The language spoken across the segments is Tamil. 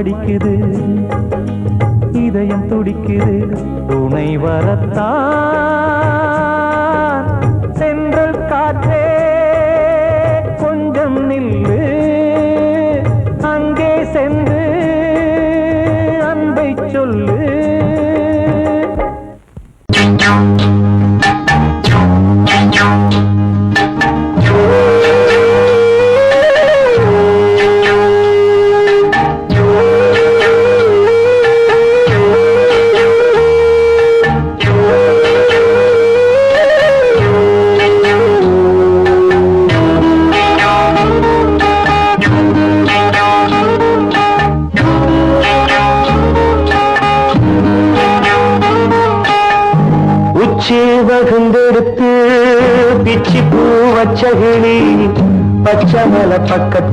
அடிக்குது இதயம் துடிக்குது துணை வரத்தான். சென்றல் காற்றே கொஞ்சம் நில்லு அங்கே சென்று அன்பை சொல்லு.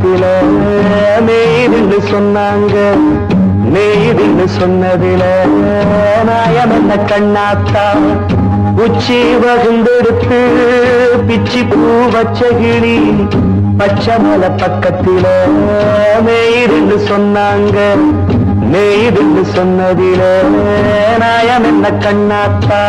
சொன்னதில மேய்துன்னு சொன்னாங்க. மேய்துன்னு சொன்னதில நாயம் என்ன கண்ணாத்தா? உச்சி வகுந்தெடுத்து பிச்சி பூ வச்சகிளி பச்சை மலை பக்கத்தில மேய்துன்னு சொன்னாங்க. மேய்துன்னு சொன்னதில நாயம் என்ன கண்ணாத்தா?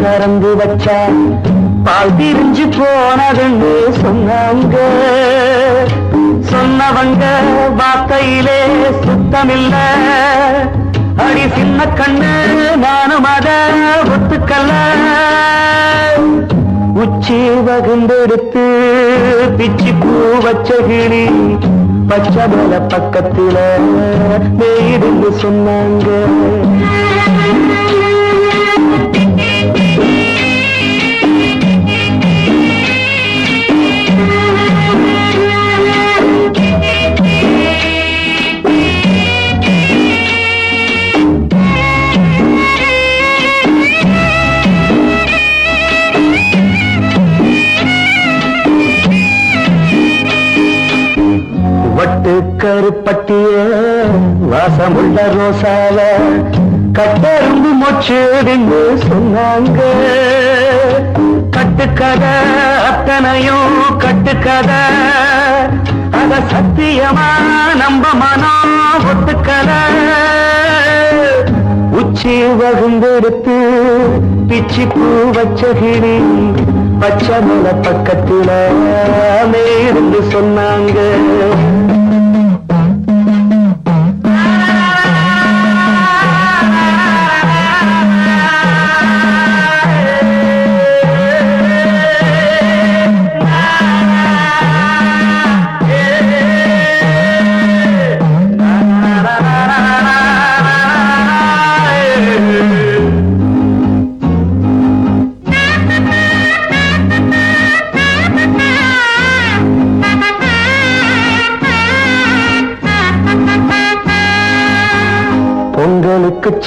கறந்து வச்சா பால் பிரிஞ்சு போனதுன்னு சொன்னாங்க. சொன்னவங்க வார்த்தையிலே சுத்தமில்ல. அடி சின்ன கண்ணு நானும் அத ஒத்துக்கல்ல உச்சி வகுந்தெடுத்து பிச்சி பூ வச்ச கிளி பச்சை மலை பக்கத்தில மேயிருந்து சொன்னாங்க. கருப்பட்டிய வாசமுள்ள ரோசால கட்டெரும்பு மொச்சேடுன்னு சொன்னாங்க. கட்டுக்கதை அத்தனையும் கட்டுக்கதை அத சத்தியமா நம்ப மனம் ஒத்துக்கலை. உச்சி வகுந்தெடுத்து பிச்சி பூ வச்சகிளி பச்சை மலை பக்கத்துல மேலிருந்து சொன்னாங்க.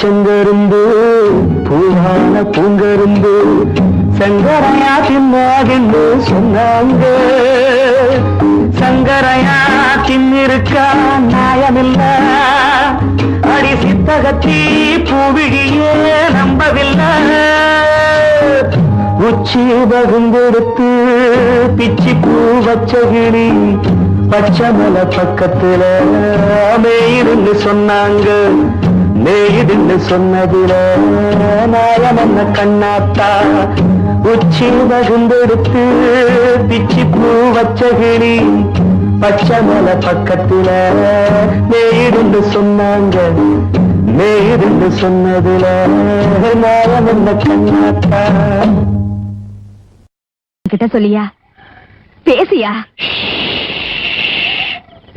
பொங்கலுக்கு செங்கருந்து பூவான பூங்கருந்து சங்கரையா தின்னாகின்னு சொன்னாங்க. சங்கரையா தின்னிருக்கா நியாயமில்ல. அடி சித்தகத்தி பூவிழியே நம்பவில்லை. உச்சி பகுந்தெடுத்து பிச்சி பூ வச்சகிணி பச்சை மலை பக்கத்துல மேயிருந்து சொன்னாங்க. மேயிருந்து சொன்னதுல நாயம் என்ன கண்ணாத்தா? உச்சி பகுந்தெடுத்து பிச்சி பூ வச்ச கிளி பச்சை மலை பக்கத்துல மேயிருந்து சொன்னாங்க. மேயிருந்து சொன்னதுல நாயம் என்ன கண்ணாத்தா? கிட்ட சொல்லியா? பேசியா?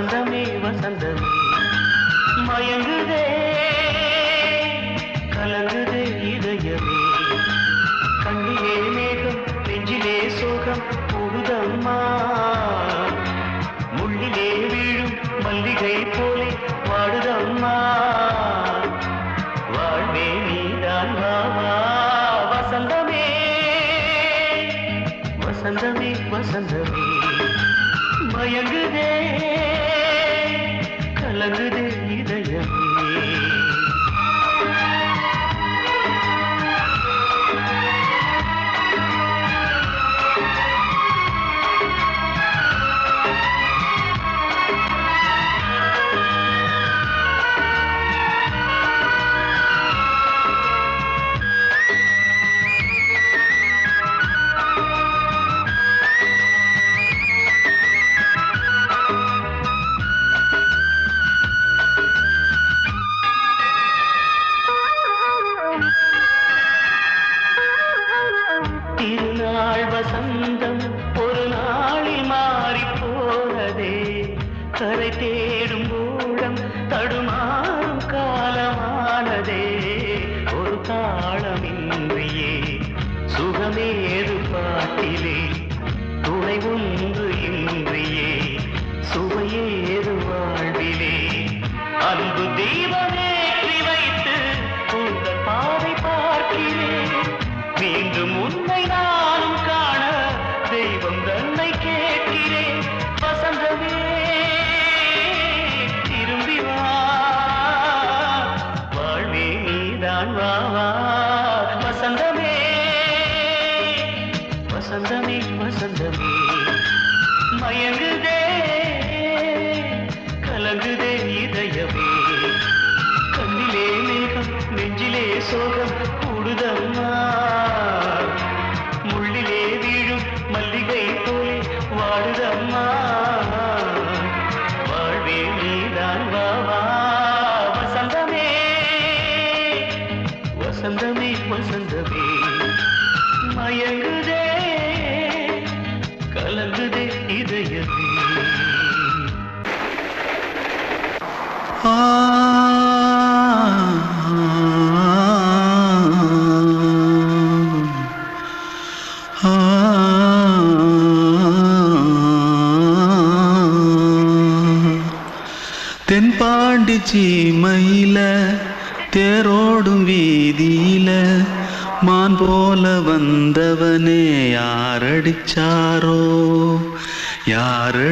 ஆனந்தமே வசந்தமே வசந்தமே மயங்குதே கலங்குதே இதயமே. ஆ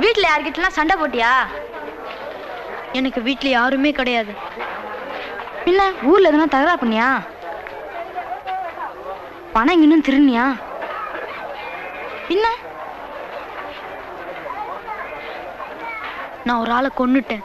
வீட்ல யார்கிட்டலாம் சண்டை போட்டியா? எனக்கு வீட்ல யாருமே கிடையாது. பின்ன ஊர்ல எதுனா தகரா பண்ணியா? பணம் இன்னும் திருநியா பின்ன நான் ஒரு ஆளை கொன்னுட்டேன்.